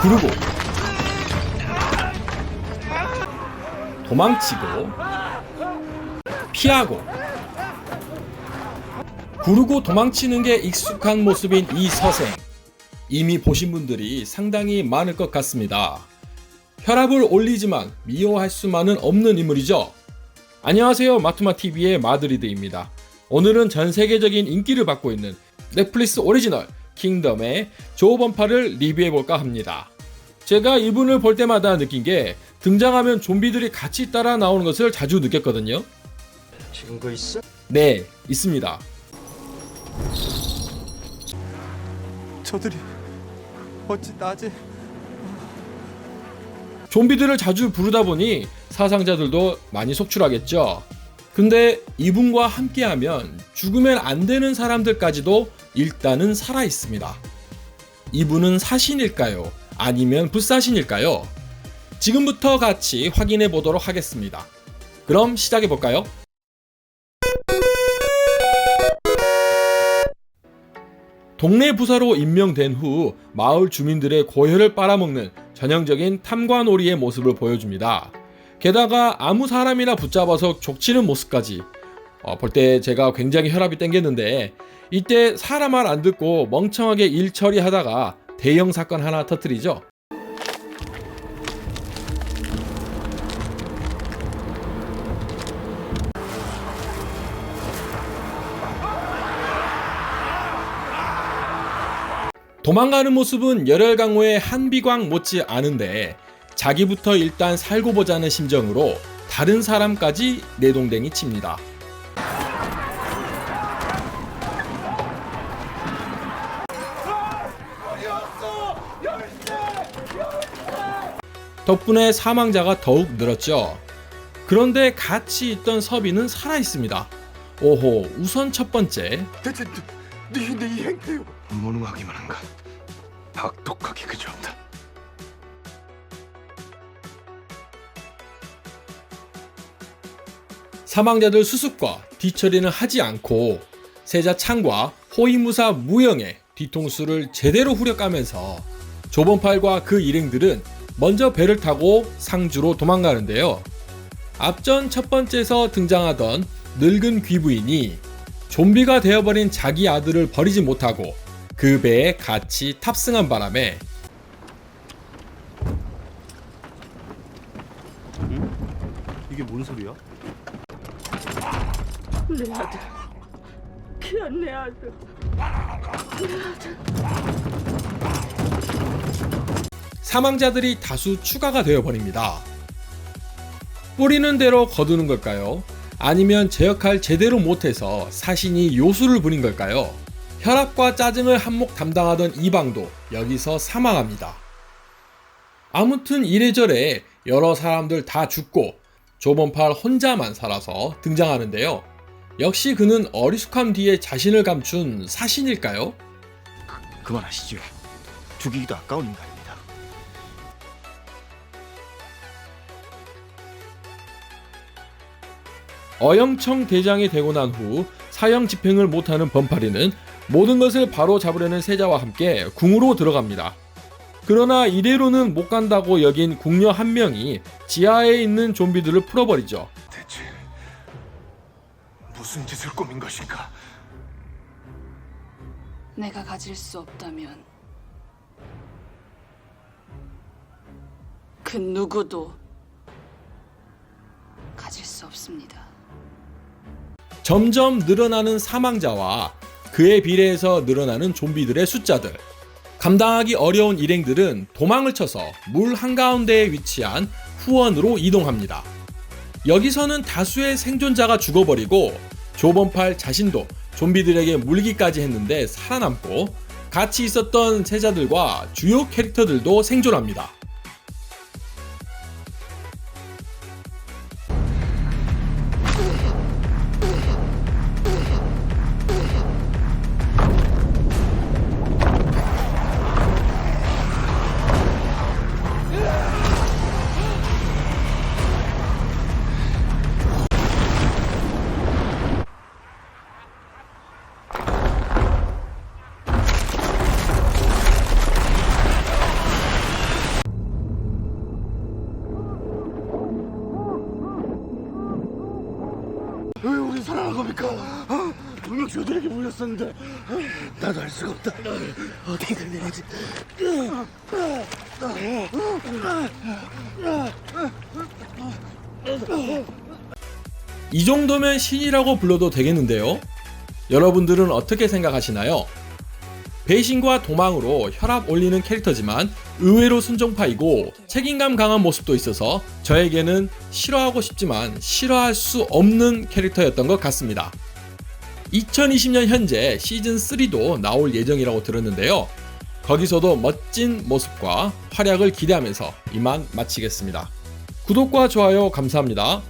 구르고 도망치고 피하고 구르고 도망치는 게 익숙한 모습인 이 서생 이미 보신 분들이 상당히 많을 것 같습니다. 혈압을 올리지만 미워할 수만은 없는 인물이죠. 안녕하세요 마투마TV의 마드리드입니다. 오늘은 전 세계적인 인기를 받고 있는 넷플릭스 오리지널 킹덤의 조번파를 리뷰해볼까 합니다. 제가 이분을 볼 때마다 느낀 게 등장하면 좀비들이 같이 따라 나오는 것을 자주 느꼈거든요. 증거 있어? 네, 있습니다. 저들이 어찌 낮에 좀비들을 자주 부르다 보니 사상자들도 많이 속출하겠죠. 근데 이분과 함께하면 죽으면 안 되는 사람들까지도 일단은 살아 있습니다. 이분은 사신일까요? 아니면 불사신일까요? 지금부터 같이 확인해 보도록 하겠습니다. 그럼 시작해 볼까요? 동네 부사로 임명된 후 마을 주민들의 고혈을 빨아먹는 전형적인 탐관오리의 모습을 보여줍니다. 게다가 아무 사람이나 붙잡아서 족치는 모습까지 어, 볼 때 제가 굉장히 혈압이 땡겼는데 이때 사람 말 안 듣고 멍청하게 일 처리하다가 대형 사건 하나 터뜨리죠. 도망가는 모습은 열혈강호의 한비광 못지 않은데 자기부터 일단 살고 보자는 심정으로 다른 사람까지 내동댕이 칩니다. 덕분에 사망자가 더욱 늘었죠. 그런데 같이 있던 서비는 살아 있습니다. 오호, 우선 첫 번째, 대체 네 네 이 행태요 무능하기만 한가 악독하기 그저 없다 사망자들 수습과 뒤처리는 하지 않고 세자 창과 호위무사 무영의 뒤통수를 제대로 후려까면서 조범팔과 그 일행들은 먼저 배를 타고 상주로 도망가는데요. 앞전 첫 번째에서 등장하던 늙은 귀부인이 좀비가 되어버린 자기 아들을 버리지 못하고 그 배에 같이 탑승한 바람에 이게 뭔 소리야? 내 아들. 귀한 내 아들. 사망자들이 다수 추가가 되어버립니다. 뿌리는 대로 거두는 걸까요? 아니면 제 역할 제대로 못해서 사신이 요술을 부린 걸까요? 혈압과 짜증을 한몫 담당하던 이방도 여기서 사망합니다. 아무튼 이래저래 여러 사람들 다 죽고 조범팔 혼자만 살아서 등장하는데요. 역시 그는 어리숙함 뒤에 자신을 감춘 사신일까요? 그만하시죠 죽이기도 인간입 어영청 대장이 되고 난 후 사형 집행을 못하는 범파리는 모든 것을 바로 잡으려는 세자와 함께 궁으로 들어갑니다. 그러나 이대로는 못 간다고 여긴 궁녀 한 명이 지하에 있는 좀비들을 풀어버리죠. 대체 무슨 짓을 꾸민 것인가? 내가 가질 수 없다면 그 누구도 가질 수 없습니다. 점점 늘어나는 사망자와 그에 비례해서 늘어나는 좀비들의 숫자들. 감당하기 어려운 일행들은 도망을 쳐서 물 한가운데에 위치한 후원으로 이동합니다. 여기서는 다수의 생존자가 죽어버리고 조범팔 자신도 좀비들에게 물기까지 했는데 살아남고 같이 있었던 세자들과 주요 캐릭터들도 생존합니다. 왜 우리 사랑한 겁니까? 아, 분명 저들에게 물렸었는데 아, 나도 알 수가 없다. 어떻게 된 일이지? 이 정도면 신이라고 불러도 되겠는데요. 여러분들은 어떻게 생각하시나요? 배신과 도망으로 혈압 올리는 캐릭터지만 의외로 순종파이고 책임감 강한 모습도 있어서 저에게는 싫어하고 싶지만 싫어할 수 없는 캐릭터였던 것 같습니다. 2020년 현재 시즌 3도 나올 예정이라고 들었는데요. 거기서도 멋진 모습과 활약을 기대하면서 이만 마치겠습니다. 구독과 좋아요 감사합니다.